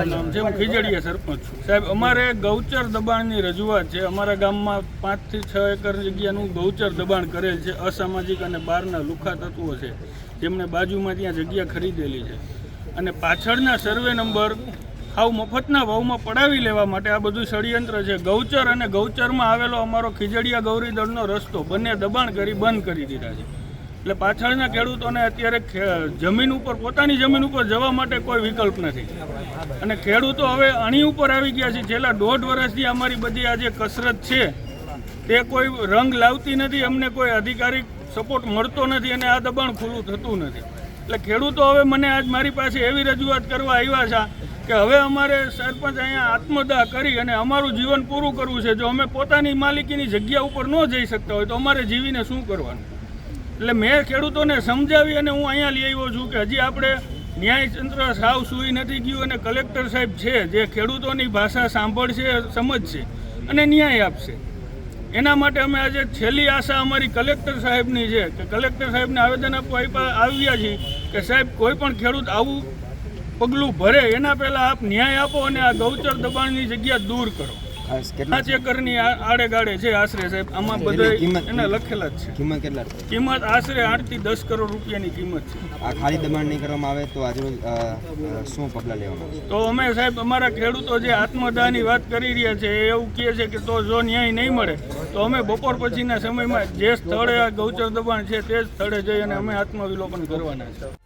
ખીજડીયા સરપંચ સાહેબ, અમારે ગૌચર દબાણની રજૂઆત છે. અમારા ગામમાં પાંચથી છ એકર જગ્યાનું ગૌચર દબાણ કરેલ છે, અસામાજિક અને બહારના લુખા તત્વો છે, જેમણે બાજુમાં ત્યાં જગ્યા ખરીદેલી છે. અને પાછળના સર્વે નંબર હાવ મફતના ભાવમાં પડાવી લેવા માટે આ બધું ષડયંત્ર છે. ગૌચર અને ગૌચરમાં આવેલો અમારો ખીજડીયા ગૌરીદળનો રસ્તો બંને દબાણ કરી બંધ કરી દીધા છે. એટલે પાછળના ખેડૂતોને અત્યારે જમીન ઉપર, પોતાની જમીન ઉપર જવા માટે કોઈ વિકલ્પ નથી. અને ખેડૂતો હવે અણી ઉપર આવી ગયા છે. છેલ્લા દોઢ વર્ષથી અમારી બધી આ જે કસરત છે, તે કોઈ રંગ લાવતી નથી. અમને કોઈ અધિકારિક સપોર્ટ મળતો નથી અને આ દબાણ ખુલ્લું થતું નથી. એટલે ખેડૂતો હવે મને આજ મારી પાસે એવી રજૂઆત કરવા આવ્યા છે કે હવે અમારે સરપંચ અહીંયા આત્મદાહ કરી અને અમારું જીવન પૂરું કરવું છે. જો અમે પોતાની માલિકીની જગ્યા ઉપર ન જઈ શકતા હોય તો અમારે જીવીને શું કરવાનું? એટલે મેં ખેડૂતોને સમજાવી અને હું અહીંયા લઈ આવ્યો છું કે હજી આપણે ન્યાયતંત્ર સાવ સુઈ નથી ગયું અને કલેક્ટર સાહેબ છે જે ખેડૂતોની ભાષા સાંભળશે, સમજશે અને ન્યાય આપશે. એના માટે અમે આજે છેલ્લી આશા અમારી કલેક્ટર સાહેબની છે કે કલેક્ટર સાહેબને આવેદન આપવા આવ્યા છીએ કે સાહેબ કોઈ પણ ખેડૂત આવું પગલું ભરે, એના પહેલાં આપ ન્યાય આપો અને આ ગૌચર દબાણની જગ્યા દૂર કરો. પાંચ એકરની આડે ગાડે છે આશરે સાહેબ આમાં બધા એના લખેલા જ છે. કિંમત કેટલા છે? કિંમત આશરે આઠથી દસ કરોડ રૂપિયાની કિંમત છે. આ ખાલી દબાણ નહીં કરવામાં આવે તો આજે શું પગલાં લેવામાં તો અમે સાહેબ અમારા ખેડૂતો જે આત્મદાહની વાત કરી રહ્યા છે એ એવું કહે છે કે તો જો ન્યાય નહીં મળે તો અમે બપોર પછીના સમયમાં જે સ્થળે આ ગૌચર દબાણ છે તે સ્થળે જઈ અને અમે આત્મવિલોપન કરવાના છે.